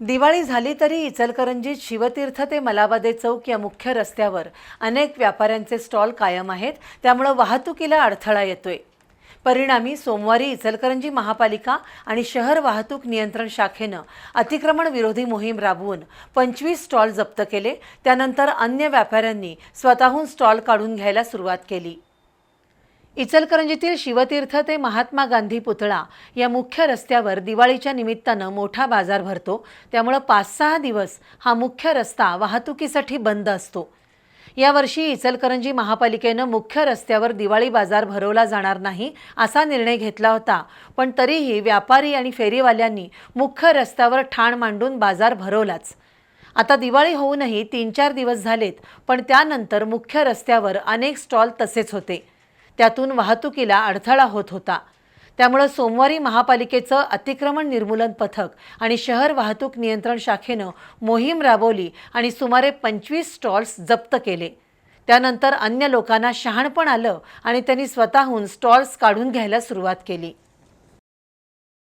दिवाळी झाली तरी इचलकरंजीत शिवतीर्थ ते मलाबादे चौक या मुख्य रस्त्यावर अनेक व्यापाऱ्यांचे स्टॉल कायम आहेत त्यामुळं वाहतुकीला अडथळा येतोय. परिणामी सोमवारी इचलकरंजी महापालिका आणि शहर वाहतूक नियंत्रण शाखेनं अतिक्रमण विरोधी मोहीम राबवून पंचवीस स्टॉल जप्त केले त्यानंतर अन्य व्यापाऱ्यांनी स्वतःहून स्टॉल काढून घ्यायला सुरुवात केली. इचलकरंजीतील शिवतीर्थ ते महात्मा गांधी पुतळा या मुख्य रस्त्यावर दिवाळीच्या निमित्तानं मोठा बाजार भरतो. त्यामुळं पाच सहा दिवस हा मुख्य रस्ता वाहतुकीसाठी बंद असतो. यावर्षी इचलकरंजी महापालिकेनं मुख्य रस्त्यावर दिवाळी बाजार भरवला जाणार नाही असा निर्णय घेतला होता. पण तरीही व्यापारी आणि फेरीवाल्यांनी मुख्य रस्त्यावर ठाण मांडून बाजार भरवलाच. आता दिवाळी होऊनही तीन चार दिवस झालेत पण त्यानंतर मुख्य रस्त्यावर अनेक स्टॉल तसेच होते. त्यातून वाहतुकीला अडथळा होत होता. त्यामुळं सोमवारी महापालिकेचं अतिक्रमण निर्मूलन पथक आणि शहर वाहतूक नियंत्रण शाखेनं मोहीम राबवली आणि सुमारे पंचवीस स्टॉल्स जप्त केले. त्यानंतर अन्य लोकांना शहाणपण आलं आणि त्यांनी स्वतःहून स्टॉल्स काढून घ्यायला सुरुवात केली.